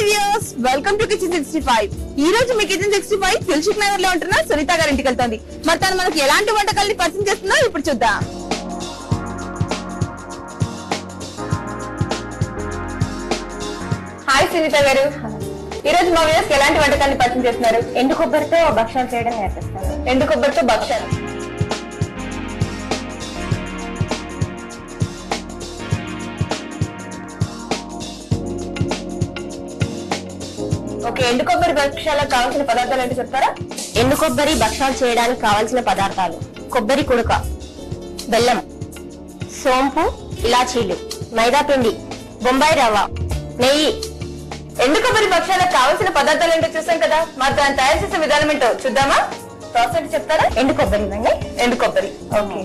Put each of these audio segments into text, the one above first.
Hi views welcome to kitchen sixty five ఈ రోజు మీ కిచెన్ సిక్స్టీ ఫైవ్ దిల్షుక్ నగర్లో ఉంటున్న సునీత గారి ఇంటికి వెళ్తుంది. మరి తను మనకి ఎలాంటి వంటకాలని పరిచయం చేస్తుందో ఇప్పుడు చూద్దాం. హాయ్ సునీత గారు. ఈ రోజు మా వ్యూస్ ఎలాంటి వంటకాన్ని పరిచయం చేస్తున్నారు? ఎండు కొబ్బరితో భక్షాలు చేయడం నేర్పిస్తాను. ఎండు కొబ్బరితో భక్ష్యాలు ఓకే ఎండు కొబ్బరి భక్ష్యాలకు కావాల్సిన పదార్థాలు ఏంటి చెప్తారా? ఎండు కొబ్బరి భక్షాలు చేయడానికి కావాల్సిన పదార్థాలు. కొబ్బరి కుడక బెల్లం సోంపు ఇలాచీలు మైదా పిండి బొంబాయి రవ్వ నెయ్యి. ఎండు కొబ్బరి భక్ష్యాలకు కావాల్సిన పదార్థాలు ఏంటో చూసాం కదా? మరి దాన్ని తయారు చేసే విధానం ఏంటో చూద్దామా? ప్రాసెస్ చెప్తారా? ఎండు కొబ్బరి ఎండు కొబ్బరి. ఓకే.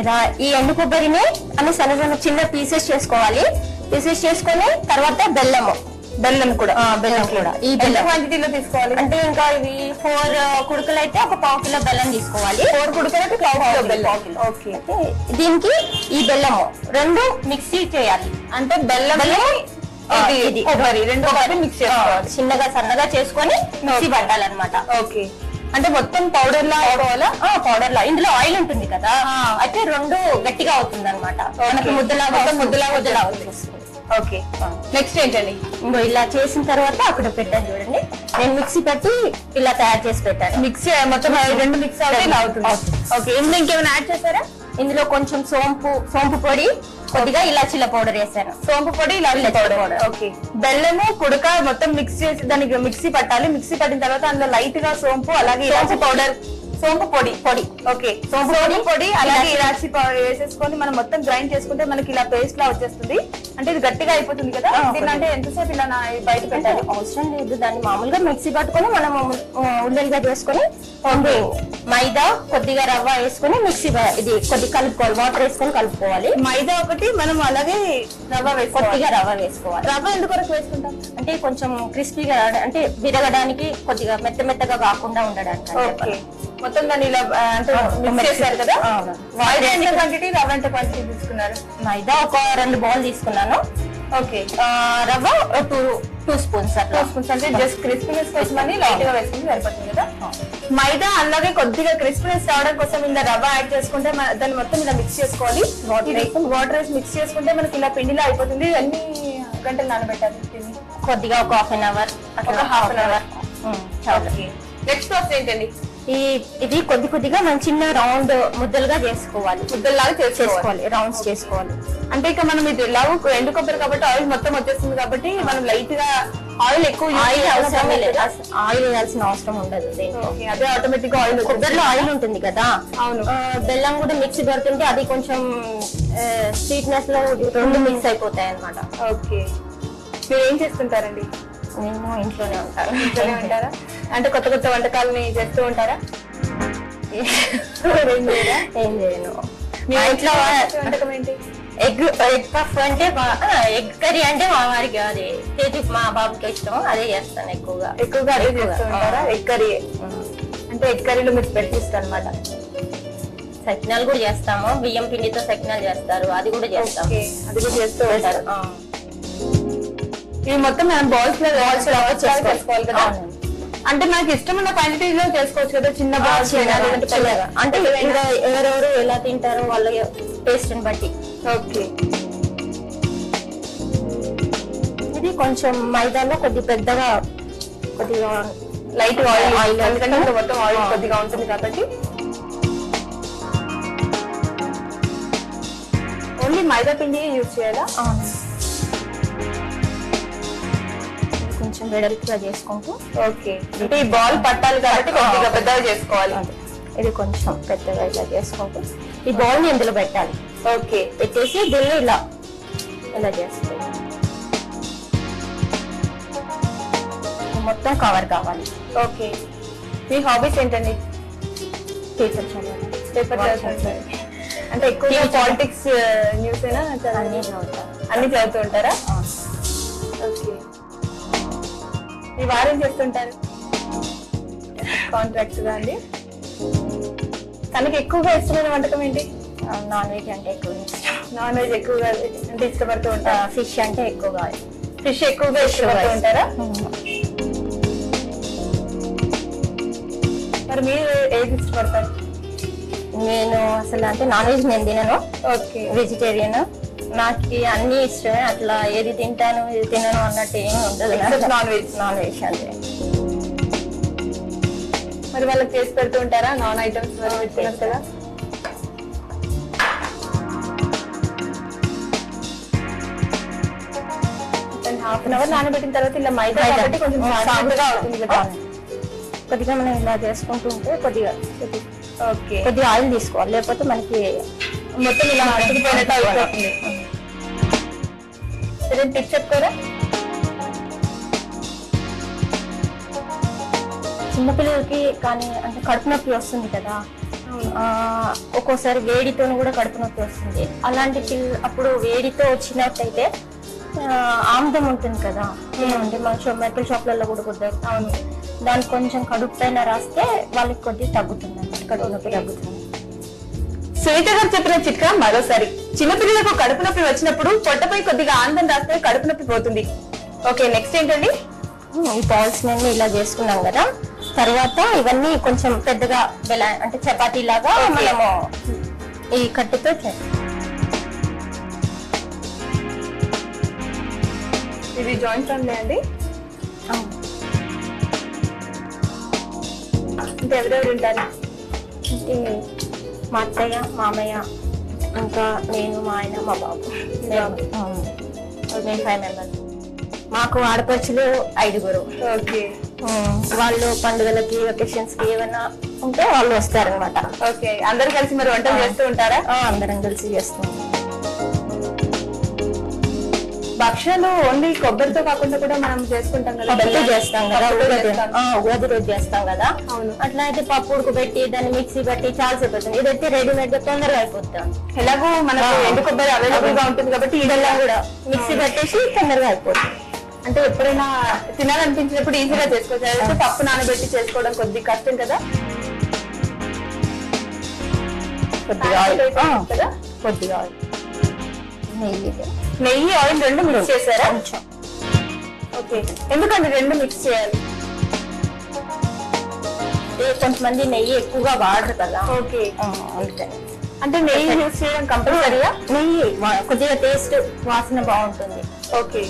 ఇలా ఈ ఎండు కొబ్బరిని అన్ని సన్న చిన్న పీసెస్ చేసుకోవాలి. పీసెస్ చేసుకొని తర్వాత బెల్లము. బెల్లం కూడా. బెల్లం కూడా. ఈ బెల్లం. క్వాంటిటీలో తీసుకోవాలి? అంటే ఇంకా ఇవి ఫోర్ కుడుకలు అయితే ఒక పావు కిలో బెల్లం తీసుకోవాలి. ఫోర్ కుడుకున్నట్టు పావు కిలో పావు కిలో, బెల్లం. ఓకే. అయితే దీనికి ఈ బెల్లము రెండు మిక్సీ చేయాలి. అంటే బెల్లం బెల్లం ఇది కొబ్బరి రెండు కొబ్బరి మిక్స్ ఆ, చేసుకోవాలి. చిన్నగా సన్నగా చేసుకొని మిక్సీ. పట్టాలన్నమాట. ఓకే. అంటే మొత్తం పౌడర్ లా పౌడర్ లా. ఇందులో ఆయిల్ ఉంటుంది కదా. అయితే రెండు గట్టిగా అవుతుంది అనమాట మనకి మొత్తం ముద్దలాగా ముద్దలా వచ్చేస్తుంది. ఓకే నెక్స్ట్ ఏంటండి? ఇంకో ఇలా చేసిన తర్వాత అక్కడ పెట్టాను చూడండి. నేను మిక్సీ పెట్టి ఇలా తయారు చేసి పెట్టాను. మిక్స్ మొత్తం రెండు మిక్స్ ఇలా అవుతుంది. ఓకే ఇందులో ఇంకేమైనా యాడ్ చేస్తారా ఇందులో కొంచెం సోంపు సోంపు పొడి కొద్దిగా ఇలాచీల పౌడర్ వేసాను. సోంపు పొడి ఇలా ఇలాచీ పౌడర్. ఓకే బెల్లము కుడక మొత్తం మిక్స్ చేసి దానికి మిక్సీ పట్టాలి. మిక్సీ పట్టిన తర్వాత అందులో లైట్గా సోంపు అలాగే ఇలాచి పౌడర్. సోంపు పొడి పొడి. ఓకే. సోంపు పొడి అలాగే ఇలాచి. పౌడర్ వేసేసుకొని మనం మొత్తం గ్రైండ్ చేసుకుంటే మనకి ఇలా పేస్ట్ లా వచ్చేస్తుంది. అంటే ఇది గట్టిగా అయిపోతుంది కదా? అంటే ఎంతసేపు ఇలా బయట పెట్టాలి? అవసరం లేదు. దాన్ని మామూలుగా మిక్సీ పట్టుకొని మనం ఉండలుగా చేసుకొని ఓన్లీ మైదా కొద్దిగా రవ్వ వేసుకొని మిక్సీ ఇది కొద్ది కలుపుకోవాలి. వాటర్ వేసుకొని కలుపుకోవాలి. మైదా ఒకటి మనం అలాగే రవ్వ వేసుకోవాలి. కొద్దిగా రవ్వ వేసుకోవాలి. రవ్వ ఎందుకొరకు వేసుకుంటాం? అంటే కొంచెం క్రిస్పీగా అంటే విరగడానికి కొద్దిగా మెత్త మెత్తగా కాకుండా ఉండడానికి. మొత్తం దాన్ని ఇలా అంటే మిక్స్ చేశారు కదా? మైదా ఎంత క్వాంటిటీ రవ్వ ఎంత క్వాంటిటీ తీసుకున్నారు. మైదా ఒక రెండు బౌల్ తీసుకున్నాను. ఓకే. రవ్వ two two spoons two spoons అంటే జస్ట్ క్రిస్పీనెస్ కోసం అని లైట్గా వేసుకుంటే సరిపోతుంది కదా? మైదా అలాగే కొద్దిగా క్రిస్పీనెస్ రావడం కోసం ఇలా రవ్వ యాడ్ చేసుకుంటే దాన్ని మొత్తం ఇలా మిక్స్ చేసుకోవాలి. వేసి- వాటర్ వేసి మిక్స్ చేసుకుంటే మనకి ఇలా పిండిలా అయిపోతుంది. అన్ని గంటలు నానబెట్టాలి కొద్దిగా ఒక హాఫ్ అన్ అవర్ ఒక an hour. చాలు. నెక్స్ట్ ప్రాసెస్ ఏంటండి? ఈ ఇది కొద్ది కొద్దిగా మనం చిన్న రౌండ్ ముద్దలుగా చేసుకోవాలి. ముద్దల్లాగా చేసుకోవాలి. రౌండ్స్ చేసుకోవాలి. అంటే ఇక మనం ఇది లవ్ ఎండు కొబ్బరి కాబట్టి ఆయిల్ మొత్తం వచ్చేస్తుంది కాబట్టి మనం లైట్గా ఆయిల్ ఎక్కువ ఆయిల్ అవసరం లేదు. ఆయిల్ వేయాల్సిన అవసరం ఉండదు అదే ఆటోమేటిక్గా ఆయిల్ కొబ్బరిలో ఆయిల్ ఉంటుంది కదా. అవును. బెల్లం కూడా మిక్స్ పడుతుంటే అది కొంచెం స్వీట్నెస్లో రెండు మిక్స్ అయిపోతాయి అనమాట ఓకే. మీరు ఏం చేస్తుంటారండి? నేను ఇంట్లోనే ఉంటాను ఇంట్లోనే ఉంటారా? అంటే కొత్త కొత్త వంటకాలని చేస్తూ ఉంటారా? ఏం చేయను. మీ ఇంట్లో వంటకం ఏంటి? ఎగ్ ఎగ్ పఫ్ అంటే ఎగ్ కర్రీ అంటే మా వారికి అది. తేజు మా బాబుకి ఇష్టం అదే చేస్తాను ఎక్కువగా. ఎక్కువగా అదే చేస్తూ ఉంటారా? ఆ. Egg curry. అంటే ఎగ్ కర్రీలో మీరు పెట్టిస్తారు అనమాట సకినాలు కూడా చేస్తాము. బియ్యం పిండితో సకినాలు చేస్తారు. అది కూడా చేస్తాము. అది కూడా చేస్తూ ఉంటారు. ఇవి మొత్తం మనం బాల్స్లో బాల్స్ చేసుకోవాలి. కదా. అంటే మనకి ఇష్టమున్న క్వాంటిటీలో చేసుకోవచ్చు కదా చిన్న బాల్స్. అంటే ఎవరెవరు ఎలా తింటారో వాళ్ళ టేస్ట్ని బట్టి. ఓకే. ఇది కొంచెం మైదాలో కొద్ది పెద్దగా కొద్దిగా లైట్ ఆయిల్ Oil ఎందుకంటే మొత్తం ఆయిల్. కొద్దిగా ఉంటుంది కాబట్టి. ఓన్లీ మైదా పిండి యూజ్ చేయాలా? కొంచెం వెడల్పుగా చేసుకుంటూ. ఓకే. అంటే ఈ బాల్ పట్టాలి కాబట్టి కొద్దిగా పెద్దగా చేసుకోవాలి. ఇది కొంచెం పెద్దగా ఇలా చేసుకుంటూ. ఈ బౌల్ని ఇందులో పెట్టాలి. ఓకే. పెట్టేసి దీన్ని ఇలా ఇలా చేసుకోవాలి. మొత్తం కవర్ కావాలి. ఓకే. మీ హాబీస్ ఏంటండి? పేపర్ చదవాలి. పేపర్ అంటే చదువు- పాలిటిక్స్ న్యూస్ అయినా అన్నీ చదువుతాను అన్ని చదువుతూ ఉంటారా? మీ వారేం చేస్తుంటారు? కాంట్రాక్ట్ అండి. తనకి ఎక్కువగా ఇష్టమైన వంటకం ఏంటి? నాన్ వెజ్ అంటే ఎక్కువ నాన్ వెజ్ ఎక్కువగా అంటే ఇష్టపడుతూ ఉంటారు? ఫిష్ అంటే ఎక్కువగా ఫిష్ ఎక్కువగా ఇష్టపడుతూ ఉంటారా? మరి మీరు ఏది ఇష్టపడతారు? నేను అసలు అంటే నాన్ వెజ్ నేను తినను. ఓకే. వెజిటేరియన్ నాకు అన్ని ఇష్టమే అట్లా ఏది తింటాను ఇది తినను అన్నట్టు ఏమి ఉండదు Except non-veg. Non veg? అంతే. మరి వాళ్ళకి చేసి పెడుతూ ఉంటారా? నాన్ ఐటమ్స్ పెడుతున్నారు కదా? హాఫ్ అన్ అవర్ నానబెట్టిన తర్వాత ఇలా మైదా కాబట్టి కొంచెం సాఫ్ట్గా అవుతుంది కదా. కొద్దిగా మనం ఇలా చేసుకుంటూ ఉంటే కొద్దిగా ఓకే. కొద్దిగా ఆయిల్ తీసుకోవాలి. లేకపోతే మనకి మొత్తం ఇలా అతుకుపోయినట్టు అయిపోతుంది. సరే టిప్ చెప్తారా? చిన్నపిల్లలకి కానీ అంటే కడుపు నొప్పి వస్తుంది కదా. ఒక్కోసారి వేడితో కూడా కడుపు నొప్పి వస్తుంది. అలాంటి పిల్ల అప్పుడు వేడితో వచ్చినట్టయితే ఆముదం ఉంటుంది కదా. అంటే మన మెడికల్ షాప్లలో కూడా కుదరదు. అవును. దానికి కొంచెం కడుపు పైన రాస్తే వాళ్ళకి కొద్దిగా తగ్గుతుంది కడుపు నొప్పి తగ్గుతుంది. సునీత గారు చెప్పిన చిట్కా మరోసారి. చిన్నపిల్లలకు కడుపు నొప్పి వచ్చినప్పుడు పొట్టపై కొద్దిగా ఆనందం రాస్తే కడుపు నొప్పి పోతుంది. ఓకే నెక్స్ట్ ఏంటండి? ఈ బాల్స్ని ఇలా చేసుకున్నాం కదా. తర్వాత ఇవన్నీ కొంచెం పెద్దగా బెలా అంటే చపాతీ లాగా మనము ఈ కట్టుతో చేస్తాం. ఇది జాయింట్ ఫ్యామిలీ అండి? అంటే ఎవరెవరు ఉంటారు? మా అత్తయ్య మామయ్య ఇంకా నేను మా ఆయన మా బాబు. మేము ఫైవ్ మెంబర్స్ మాకు ఆడపడుచులు ఐదుగురు. ఓకే. వాళ్ళు పండుగలకి వెకేషన్స్కి ఏమైనా ఉంటే వాళ్ళు వస్తారనమాట ఓకే. అందరు కలిసి మరి వంటలు చేస్తూ ఉంటారా? అందరం కలిసి చేస్తాం భక్షణాలు ఓన్లీ కొబ్బరితో కాకుండా కూడా మనం చేసుకుంటాం కదా చేస్తాం కదా ఉగాది రోజు చేస్తాం కదా. అవును. అట్లా అయితే పప్పు ఉడకబెట్టి దాన్ని మిక్సీ పెట్టి చాలా సేపు అవుతుంది. ఇదైతే రెడీమేడ్గా తొందరగా అయిపోతాం ఎలాగో మనకు ఎండు కొబ్బరి అవైలబుల్గా ఉంటుంది కాబట్టి ఇదల్లా కూడా మిక్సీ పెట్టేసి తొందరగా అయిపోతుంది. అంటే ఎప్పుడైనా తినాలనిపించినప్పుడు ఈజీగా చేసుకోవచ్చు. పప్పు నానబెట్టి చేసుకోవడం కొద్ది కష్టం కదా. కొద్దిగా కొద్దిగా నెయ్యి. నెయ్యి ఆయిల్ రెండు మిక్స్ చేశారా? కొంచెం ఓకే. ఎందుకంటే రెండు మిక్స్ చేయాలి? కొంతమంది నెయ్యి ఎక్కువగా వాడరు కదా. ఓకే. అందుకని అంటే నెయ్యి యూస్ చేయడం కంపల్సరీగా నెయ్యి కొద్దిగా టేస్ట్ వాసన బాగుంటుంది. ఓకే.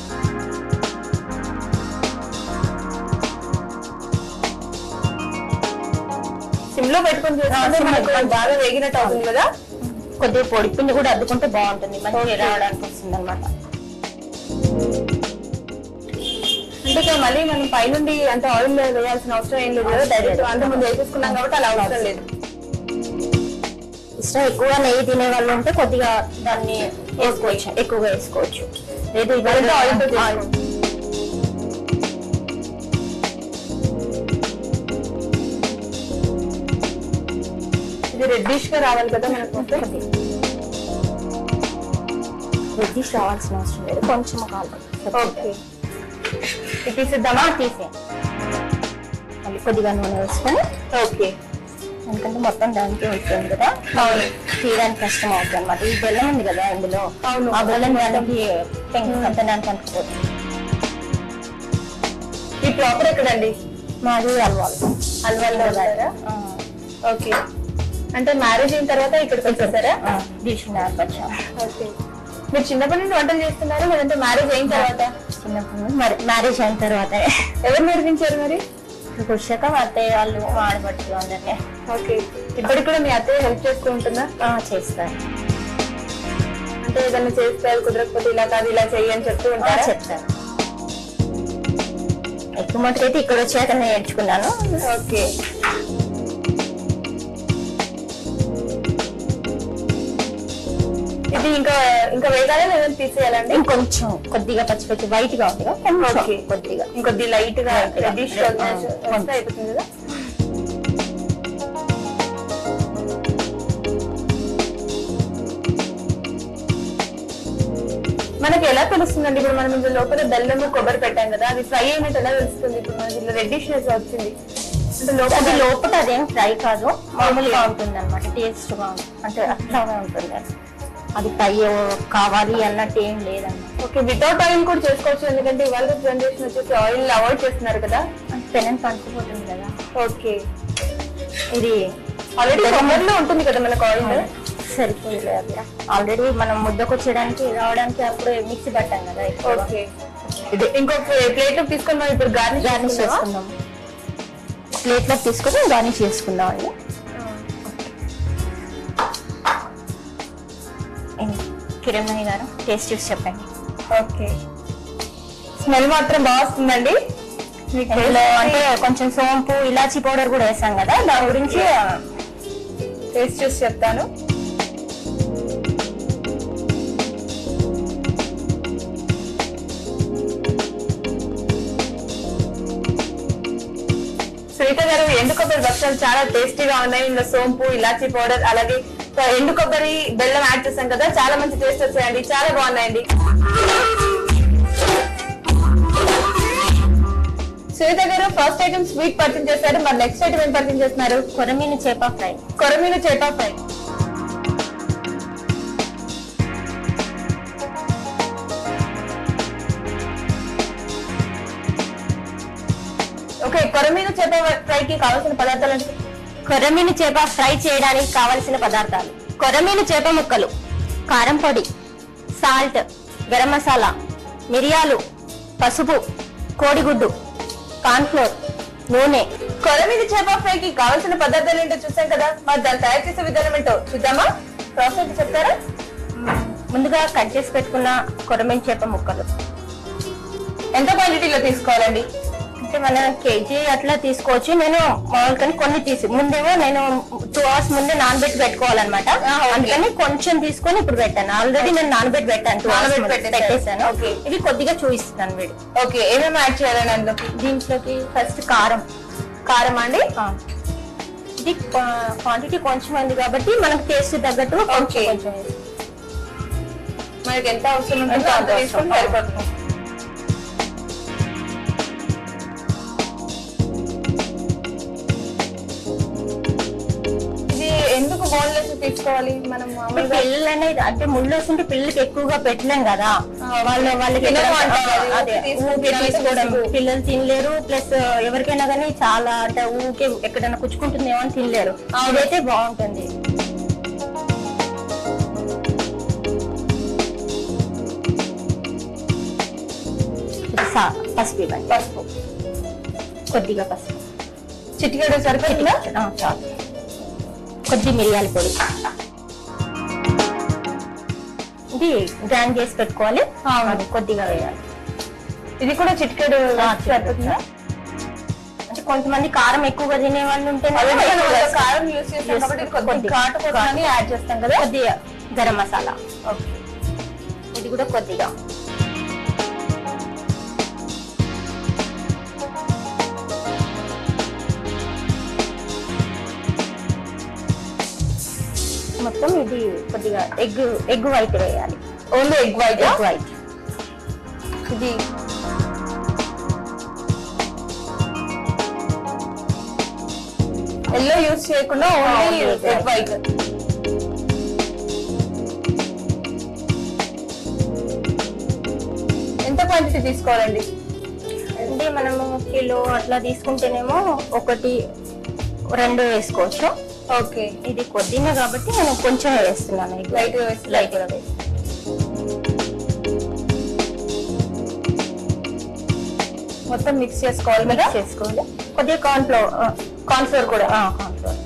సిమ్లో పెట్టుకొని బాగా వేగినట్టు అవుతుంది కదా? కొద్దిగా పొడి పిండి కూడా అద్దుకుంటే బాగుంటుంది. మంచిగా. రావడానికి వస్తుంది అనమాట అంటే మళ్ళీ మనం పైనుండి అంటే ఆయిల్ వేయాల్సిన అవసరం ఏం లేదు కదా. డైరెక్ట్ అంత ముందు వేసేసుకున్నాం కాబట్టి అలా అవసరం లేదు. ఇష్టం ఎక్కువ నెయ్యి తినే వాళ్ళు ఉంటే కొద్దిగా దాన్ని వేసుకోవచ్చు. ఎక్కువగా వేసుకోవచ్చు. లేదు ఇదంతా ఆయిల్ రెడ్డిష్గా రావాలి కదా మనకు రెడ్డిష్ రావాల్సిన అవసరం లేదు. కొంచెం ఓకే. ఇది తీసిద్దామా? తీసే మళ్ళీ కొద్దిగా నూనె వేసుకొని ఓకే. ఎందుకంటే మొత్తం దానికి ఉంటుంది కదా. అవును. తీయడానికి కష్టం అవుతుంది అనమాట ఈ బెల్లం ఉంది కదా ఇందులో. అవును. ఆ బెల్లం దానికి పెంకు దానికి అనుకోవచ్చు ఈ ప్రాపర్ ఎక్కడండి? మాది అలవాలు. అల్వాల్లో ఓకే. అంటే మ్యారేజ్ అయిన తర్వాత ఇక్కడికి వచ్చేసారా? వచ్చాం ఓకే. మీరు చిన్నప్పటి నుండి వంటలు చేస్తున్నారా? లేదంటే మ్యారేజ్ అయిన తర్వాత? చిన్నప్పుడు మరి మ్యారేజ్ అయిన తర్వాత. ఎవరు నేర్పించారు మరి? ఇక్కడికి వచ్చాక మా అత్తయ్య వాళ్ళు ఆడపడుచు అందరినీ ఓకే. ఇప్పటికి కూడా మీ అత్తయ్య హెల్ప్ చేస్తూ ఉంటుందా? చేస్తారు. అంటే ఏదైనా చేస్తారు కుదరకపోతే ఇలా కాదు ఇలా చెయ్యి అని చెప్తూ ఉంటారా? చెప్తారు. ఎక్కువ మటుకైతే ఇక్కడ వచ్చాక నేర్చుకున్నాను. ఓకే. ఇది ఇంకా ఇంకా వేగాలా లేదంటే తీసేయాలండి. ఇంకొంచెం కొద్దిగా పచ్చిపచ్చి వైట్గా ఉంది కొంచెం ఓకే. కొద్దిగా. ఇంకొద్ది లైట్గా. రెడ్డిష్ కొంచెం. అయిపోతుంది కదా. మనకి ఎలా తెలుస్తుందండి? ఇప్పుడు మనం ఇందులో లోపల బెల్లము కొబ్బరి పెట్టాం కదా అది ఫ్రై అయినట్టు ఎలా తెలుస్తుంది? ఇప్పుడు మనకి ఇందులో రెడ్డిష్నెస్ వచ్చింది. అంటే లోపల అది లోపల అదేం ఫ్రై కాదు మామూలుగా ఉంటుంది అనమాట టేస్ట్గా అంటే అట్లాగా ఉంటుంది. అది ఫ్రై కావాలి అన్నట్టు ఏం లేదన్నమాట ఓకే వితౌట్ ఆయిల్ కూడా చేసుకోవచ్చు ఎందుకంటే ఇవాళ జనరేషన్ వచ్చేసి ఆయిల్ అవాయిడ్ చేస్తున్నారు కదా. పెనం పంచుకోతుంది కదా. ఓకే. ఇది ఆల్రెడీ లో ఉంటుంది కదా మనకు ఆయిల్ సరిపోయింది అది ఆల్రెడీ మనం ముద్దకు వచ్చేయడానికి రావడానికి అప్పుడు మిక్సీ పట్టాం కదా. ఓకే. ఇది ఇంకొక ప్లేట్లో తీసుకొని మనం ఇప్పుడు గార్నిష్ గార్నిష్ చేసుకుందాం. ప్లేట్లో తీసుకొని గార్నిష్ చేసుకుందాం అండి. కిరణ్ గారు. టేస్ట్ చూసి చెప్పండి. ఓకే. స్మెల్ మాత్రం బాగా వస్తుందండి. మీకు ఇందులో అంటే కొంచెం సోంపు ఇలాచీ పౌడర్ కూడా వేసాం కదా దాని గురించి టేస్ట్ చూసి చెప్తాను. సునీత గారు ఎండు కొబ్బరి భక్షాలు చాలా టేస్టీగా ఉన్నాయి. ఇందులో సోంపు ఇలాచీ పౌడర్ అలాగే ఎండు కొబ్బరి బెల్లం యాడ్ చేసాం కదా చాలా మంచి టేస్ట్ వచ్చాయండి చాలా బాగున్నాయండి. సునీత గారు ఫస్ట్ ఐటమ్ స్వీట్ పరిచయం చేశారు మరి నెక్స్ట్ ఐటమ్ ఏం పరిచయం చేస్తున్నారు? కొరమీను చేప ఫ్రై. కొరమీను చేప ఫ్రై. ఓకే కొరమీను చేప ఫ్రైకి కావాల్సిన పదార్థాలు అంటే కొరమీను చేప ఫ్రై చేయడానికి కావలసిన పదార్థాలు. కొరమీను చేప ముక్కలు. కారం పొడి సాల్ట్ గరం మసాలా మిరియాలు పసుపు కోడిగుడ్డు కార్న్ఫ్లోర్ నూనె. కొరమీను చేప ఫ్రైకి కావాల్సిన పదార్థాలు ఏంటో చూసాం కదా? మరి దాన్ని తయారు చేసే విధానం ఏంటో చూద్దామా? ప్రాసెస్ చెప్తారా? ముందుగా కట్ చేసి పెట్టుకున్న కొరమీను చేప ముక్కలు. ఎంత క్వాంటిటీలో తీసుకోవాలండి? అంటే మనం కేజీ అట్లా తీసుకోవచ్చు నేను మామూలుగా కొన్ని తీసి ముందేమో నేను టూ అవర్స్ ముందే నానబెట్టి పెట్టుకోవాలన్నమాట. అందుకని కొంచెం తీసుకొని ఇప్పుడు పెట్టాను ఆల్రెడీ నేను నానబెట్టి పెట్టాను టూ అవర్స్. పెట్టేశాను. ఇది కొద్దిగా చూపిస్తున్నాను వీడు ఓకే ఏమేమి యాడ్ చేయాలండి అందులోకి దీంట్లోకి ఫస్ట్ కారం కారం అండి. ఇది క్వాంటిటీ కొంచెం ఉంది కాబట్టి మనకు టేస్ట్ తగ్గట్టు కొంచెం. కొంచెం. మనకి ఎంత అవసరం ఉంటుందో అంత అవసరం. తీసుకొని సరిపోతుంది తీసుకోవాలి మనం మామూలుగా పిల్లలు అనేది అంటే ముళ్ళు వస్తుంటే పిల్లలకి ఎక్కువగా పెట్టలేం కదా. వాళ్ళ వాళ్ళకి తీసుకోవడం. పిల్లలు తినలేరు ప్లస్ ఎవరికైనా కానీ చాలా అంటే ఊరికే ఎక్కడైనా కుచ్చుకుంటుందేమో అని తినలేరు. ఇదైతే బాగుంటుంది. పసుపు ఇవ్వండి. పసుపు. కొద్దిగా పసుపు. చిటికెడు సరిపోతుందా? చాలు. కొద్ది మిరియాల పొడి. ఇది గ్రైండ్ చేసి పెట్టుకోవాలి. కొద్దిగా వేయాలి. ఇది కూడా చిటికెడు సరిపోతుందా అంటే కొంతమంది కారం ఎక్కువగా తినే వాళ్ళు ఉంటే కారం యూస్ చేస్తాం కాబట్టి. ఘాటు కోసమని యాడ్ చేస్తాం కదా? కొద్దిగా గరం మసాలా. ఓకే. ఇది కూడా కొద్దిగా. మొత్తం ఇది కొద్దిగా ఎగ్ ఎగ్ వైట్ వేయాలి. Only egg white egg white ఇది ఎల్లో యూస్ చేయకుండా ఓన్లీ egg ఎగ్ వైట్ ఎంత క్వాంటిటీ తీసుకోవాలండి? అంటే మనము కిలో అట్లా తీసుకుంటేనేమో ఒకటి రెండు వేసుకోవచ్చు. ఓకే. ఇది కొద్దిగా కాబట్టి నేను కొంచెం వేస్తున్నాను. లైట్గా వేసి లైట్గా వేసి మొత్తం మిక్స్ చేసుకోవాలి కదా? మిక్స్ చేసుకోవాలి. కొద్దిగా కార్న్ ఫ్లోర్ కార్న్ ఫ్లోర్ కూడా. కార్న్ ఫ్లోర్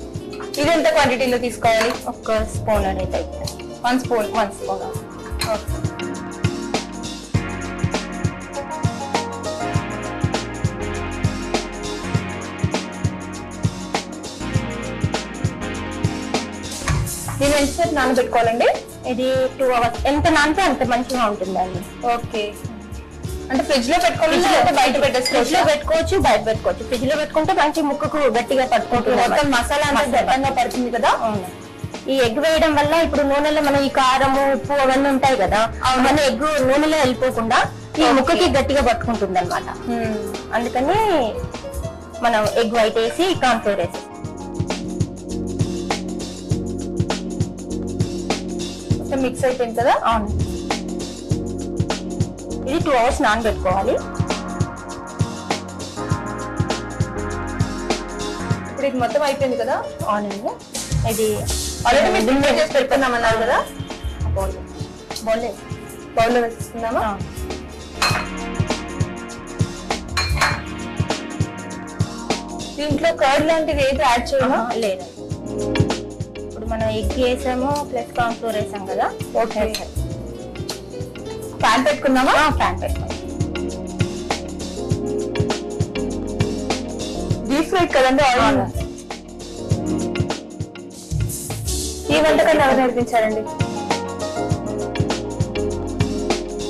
ఇది ఎంత క్వాంటిటీలో తీసుకోవాలి? ఒక స్పూన్ అనేది అయితే వన్ స్పూన్ వన్ స్పూన్ నేను ఎంతసేపు నానబెట్టుకోవాలండి. ఇది టూ అవర్స్ ఎంత నానితే అంత మంచిగా ఉంటుందండి. ఓకే అంటే ఫ్రిడ్జ్లో పెట్టుకోవాలి బయట ఫ్రిడ్జ్లో పెట్టుకోవచ్చు బయట పెట్టుకోవచ్చు. ఫ్రిడ్జ్లో పెట్టుకుంటే మంచి ముక్కకు గట్టిగా పట్టుకుంటుంది మొత్తం మసాలా అంతా మసాలా. దట్టంగా పడుతుంది కదా? అవును. ఈ ఎగ్ వేయడం వల్ల ఇప్పుడు నూనెలో మనం ఈ కారము ఉప్పు అవన్నీ ఉంటాయి కదా? అవన్నీ ఎగ్ నూనెలో వెళ్ళిపోకుండా ఈ. ముక్కకి గట్టిగా పట్టుకుంటుంది అనమాట Hmm. అందుకని మనం ఎగ్ వైట్ వేసి కార్న్ ఫ్లోర్ వేసి మొత్తం మిక్స్ అయిపోయింది కదా? అవును. ఇది టూ అవర్స్ నానబెట్టుకోవాలి. ఇప్పుడు ఇది మొత్తం అయిపోయింది కదా? అవునండి. ఇది ఆల్రెడీ మీరు ప్రిపేర్ చేసి పెట్టుకున్నామన్నారు కదా? బౌల్ బౌల్ బౌల్లో వేసుకుందామా దీంట్లో కర్డ్ లాంటివి ఏది యాడ్ చేయమా? లేదు. ఎగ్ వేసాము ప్లస్ కార్న్ ఫ్లోర్ వేసాం కదా. ఓకే. ప్యాన్ పెట్టుకుందామా ప్యాన్ పెట్టుకోవాలి డీప్ ఫ్రై కదండి ఆయిల్. ఈ వంటకాన్ని ఎవరు నేర్పించారండి?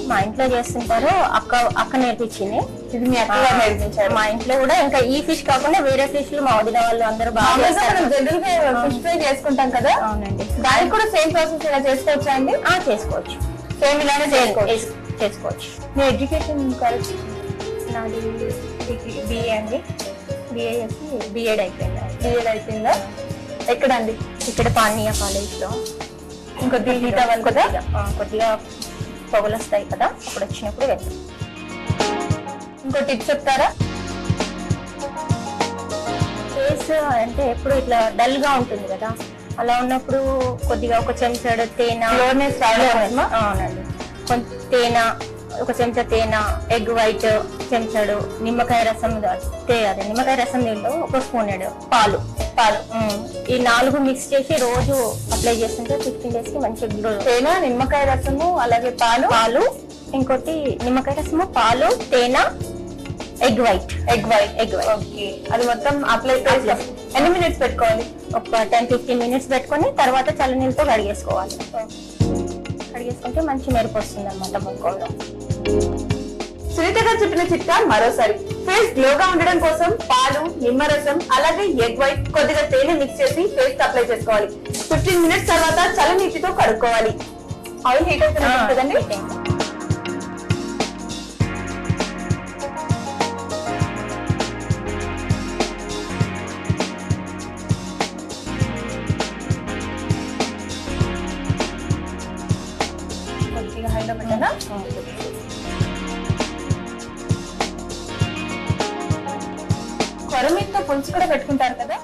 మా ఇంట్లో చేస్తుంటారు. అక్క అక్క నేర్పించింది. ఇది మీ నేర్పించారు మా ఇంట్లో కూడా ఇంకా ఈ ఫిష్ కాకుండా వేరే ఫిష్ మా వదిన వాళ్ళు అందరూ బాగా జనరల్గా ఫిష్ ఫ్రై చేసుకుంటాం కదా? అవునండి. దానికి కూడా సేమ్ ప్రాసెస్ ఇలా చేసుకోవచ్చా అండి? ఆ, చేసుకోవచ్చు. సేమ్ ఇలానే చేసుకోవచ్చు. చేస్- చేసుకోవచ్చు. మీ ఎడ్యుకేషన్ కాలేజ్ నాది బిఏ అండి. బిఏ చేసి బిఎడ్ అయిపోయింది? బిఎడ్ అయిపోయిందా? ఎక్కడండి? ఇక్కడ పానీయ కాలేజ్లో ఇంకొద్ది అవ్వాలి కదా? కొద్దిగా పొగలు వస్తాయి కదా? అప్పుడు వచ్చినప్పుడు వెళ్తాం. ఇంకో టిప్ చెప్తారా? ఫేస్ అంటే ఎప్పుడు ఇట్లా డల్గా ఉంటుంది కదా అలా ఉన్నప్పుడు కొద్దిగా ఒక చెంచాడు తేనె? అవునండి. కొంచెం తేనె ఒక చెంచా తేనె ఎగ్ వైట్ చెంచాడు నిమ్మకాయ రసం తే అదే నిమ్మకాయ రసం దీంట్లో ఒక స్పూన్ పాలు పాలు. ఈ నాలుగు మిక్స్ చేసి రోజు అప్లై చేస్తుంటే ఫిఫ్టీన్ డేస్కి మంచి తేనె నిమ్మకాయ రసము అలాగే పాలు. పాలు ఇంకోటి నిమ్మకాయ రసము పాలు తేనె egg white egg white egg white okay అది మొత్తం అప్లై చేసి. ఎన్ని మినిట్స్ పెట్టుకోవాలి? ఒక టెన్ ఫిఫ్టీన్ మినిట్స్ పెట్టుకొని తర్వాత చల్లనీళ్ళతో కడిగేసుకోవాలి. కడిగేసుకుంటే మంచి మెరుపు వస్తుంది అనమాట ముఖంలో సునీత గారు చెప్పిన చిట్కా మరోసారి. ఫేస్ గ్లోగా ఉండడం కోసం పాలు నిమ్మరసం అలాగే ఎగ్ వైట్ కొద్దిగా తేనె మిక్స్ చేసి ఫేస్ అప్లై చేసుకోవాలి. ఫిఫ్టీన్ మినిట్స్ తర్వాత చల్ల నీటితో కడుక్కోవాలి ఆయిల్ హీట్ అవుతుంది కదండి పెట్టుకుంటారు కదా?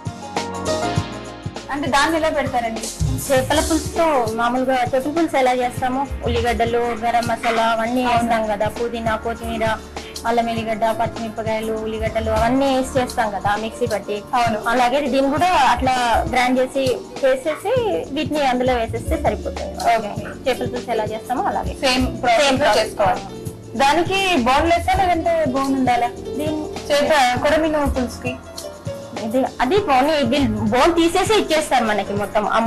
అంటే దాన్ని ఎలా పెడతారండి? చేపల పులుసుతో మామూలుగా చేపల పులుసు ఎలా చేస్తామో? ఉల్లిగడ్డలు గరం మసాలా అవన్నీ వేస్తాం కదా. పుదీనా కొత్తిమీర అల్లం ఎల్లిగడ్డ పచ్చిమిరపకాయలు ఉల్లిగడ్డలు అవన్నీ వేసి చేస్తాం కదా మిక్సీ పట్టి. అవును. అలాగే దీన్ని కూడా అట్లా గ్రైండ్ చేసి చేసేసి వీటిని అందులో వేసేస్తే సరిపోతుంది. చేపల పులుసు ఎలా చేస్తామో అలాగే. Same process. చేసుకోవాలి. దానికి బోన్ లెస్ లేదంటే బోన్ ఉండాలా? దీని చేప కొరమీను పులుసుకి. ఇది అది బోన్ బోన్ తీసేసి ఇచ్చేస్తారు మనకి మొత్తం. ఆ.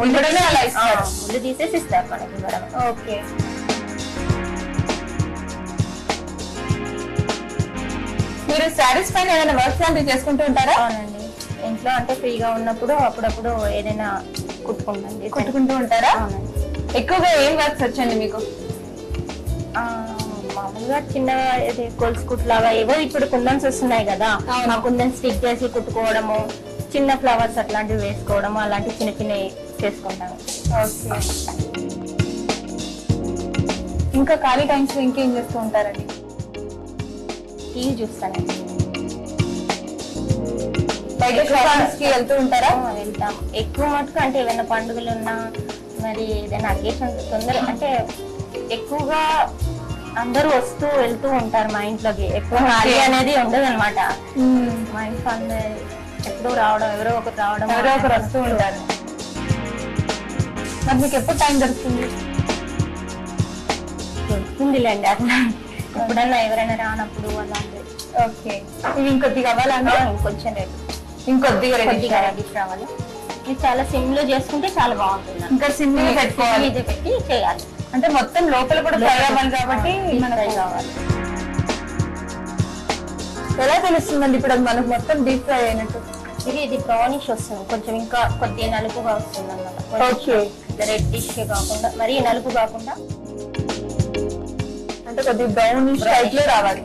ఆ, ముళ్ళు తీసేసి ఇస్తారు మనకి మేడం ఓకే. మీరు శారీస్ పైన ఏదైనా వర్క్ లాంటివి చేసుకుంటూ ఉంటారా? అవునండి. ఇంట్లో అంటే ఫ్రీగా ఉన్నప్పుడు అప్పుడప్పుడు ఏదైనా కుట్టుకుంటాను కుట్టుకుంటూ ఉంటారా? అవునండి. ఎక్కువగా ఏం వర్క్స్ వచ్చండి మీకు? మామూలుగా చిన్న గొలుసు కుట్లాగా ఏవో ఇప్పుడు కుందన్స్ వస్తున్నాయి కదా. ఆ కుందన్ స్టిక్ చేసి కుట్టుకోవడము చిన్న ఫ్లవర్స్ అట్లాంటివి వేసుకోవడము అలాంటి చిన్న చిన్నవి చేసుకుంటాను. ఇంకా ఖాళీ టైమ్స్ ఇంకేం చేస్తూ ఉంటారండి? టీవీ చూస్తానండి. బయట షాపింగ్స్కి వెళ్తూ ఉంటారా? వెళ్తాం. ఎక్కువ మటుకు అంటే ఏమైనా పండుగలు ఉన్నా మరి ఏదైనా అకేషన్ తొందర అంటే ఎక్కువగా అందరూ వస్తూ వెళ్తూ ఉంటారు మా ఇంట్లోకి. ఎక్కువ. ఖాళీ అనేది ఉండదు అనమాట మా ఇంట్లో అందరు ఎప్పుడూ రావడం ఎవరో ఒకరు రావడం ఎవరో ఒకరు వస్తూ ఉంటారు. మరి మీకు ఎప్పుడు టైం దొరుకుతుంది? దొరుకుతుందిలేండి అట్లా. ఎప్పుడన్నా ఎవరైనా రానప్పుడు అలాంటి ఓకే. ఇవి ఇంకొద్దిగా అవ్వాలంటే ఇంకొంచెం రేపు ఇంకొద్దిగా రెడీ కొద్దిగా రెడీ రావాలి ఇది చాలా సిమ్లో చేసుకుంటే చాలా బాగుంటుంది. ఇంకా సిమ్ పెట్టుకోవాలి. ఇది పెట్టి చేయాలి. అంటే మొత్తం లోపల కూడా ఫ్రై అవ్వాలి కాబట్టి మనకు fry కావాలి. ఎలా తెలుస్తుందండి ఇప్పుడు అది మనకు మొత్తం డీప్ ఫ్రై అయినట్టు? ఇది ఇది బ్రౌనిష్ వస్తుంది. కొంచెం ఇంకా కొద్దిగా నలుపుగా వస్తుంది అన్నమాట. Okay. రెడ్డిష్ కాకుండా మరీ నలుపు కాకుండా. అంటే కొద్దిగా బ్రౌనిష్ టైప్లో రావాలి.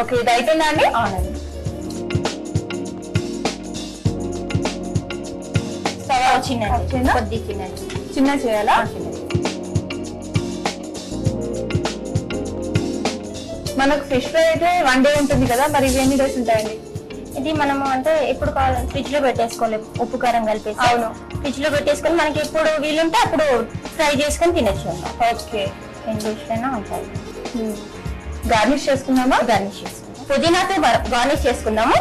ఓకే ఇది అయిపోయిందా అండి? అవునండి. చిన్నది. ఓకేనా? కొద్ది చిన్నది. చిన్న చేయాలా మనకు ఫిష్ ఫ్రై అయితే వన్ డే ఉంటుంది కదా మరి ఇవి ఎన్ని డేస్ ఉంటాయండి? ఇది మనము అంటే ఎప్పుడు కావాలి ఫ్రిడ్జ్లో పెట్టేసుకోవాలి ఉప్పు కారం కలిపేసి. అవును. ఫ్రిడ్జ్లో పెట్టేసుకొని మనకి ఎప్పుడు వీలుంటే అప్పుడు ఫ్రై చేసుకొని తినచ్చు ఓకే. ఎన్ని రోజులైనా ఉంటాయి. గార్నిష్ చేసుకుందామా? గార్నిష్ చేసుకుందాం. పుదీనాతో గార్నిష్ చేసుకుందాము.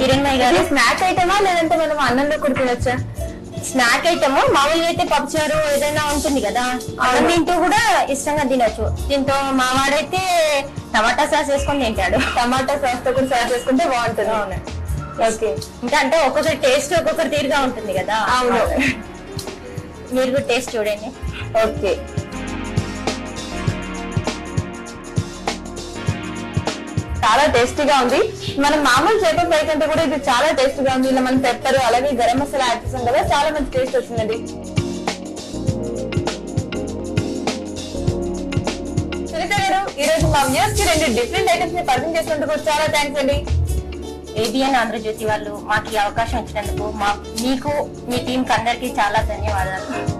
కిరణ్ గారు. స్నాక్ ఐటమా లేదంటే మనం అన్నంలో కూడా తినొచ్చా స్నాక్ ఐటమ్ మామూలుగా అయితే పప్పుచారు ఏదైనా ఉంటుంది కదా అన్నం తింటూ కూడా ఇష్టంగా తినొచ్చు. దీంతో మా వాడైతే టమాటా సాస్ వేసుకొని తింటాడు. టమాటా సాస్తో కూడా సర్వ్ చేసుకుంటే బాగుంటుంది ఓకే. ఇంకా అంటే ఒక్కొక్కరి టేస్ట్ ఒక్కొక్కరి తీరుగా ఉంటుంది కదా. అవును. మీరు కూడా టేస్ట్ చూడండి. ఓకే. చాలా టేస్టీగా ఉంది. మనం మామూలు చేప ఫ్రై కంటే కూడా ఇది చాలా టేస్టీగా ఉంది. ఇలా మనం పెప్పర్ అలాగే గరం మసాలా యాడ్ చేసాం కదా చాలా మంచి టేస్ట్ వచ్చిందండి. సునీత గారు ఈ రోజు మా వ్యూస్కి రెండు డిఫరెంట్ ఐటమ్స్ని పరిచయం చేసినందుకు చాలా థ్యాంక్స్ అండి. ఏబిఎన్ ఆంధ్రజ్యోతి వాళ్ళు మాకు ఈ అవకాశం ఇచ్చినందుకు మా మీకు మీ టీం కి అందరికీ చాలా ధన్యవాదాలు.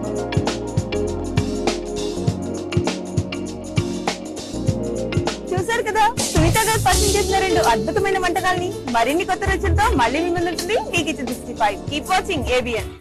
చూసారు కదా? సునీత గారు పరిచయం చేసిన రెండు అద్భుతమైన వంటకాలని మరిన్ని కొత్త రుచులతో మళ్ళీ మీ ముందుంటుంది మీకు sixty five keep watching ABN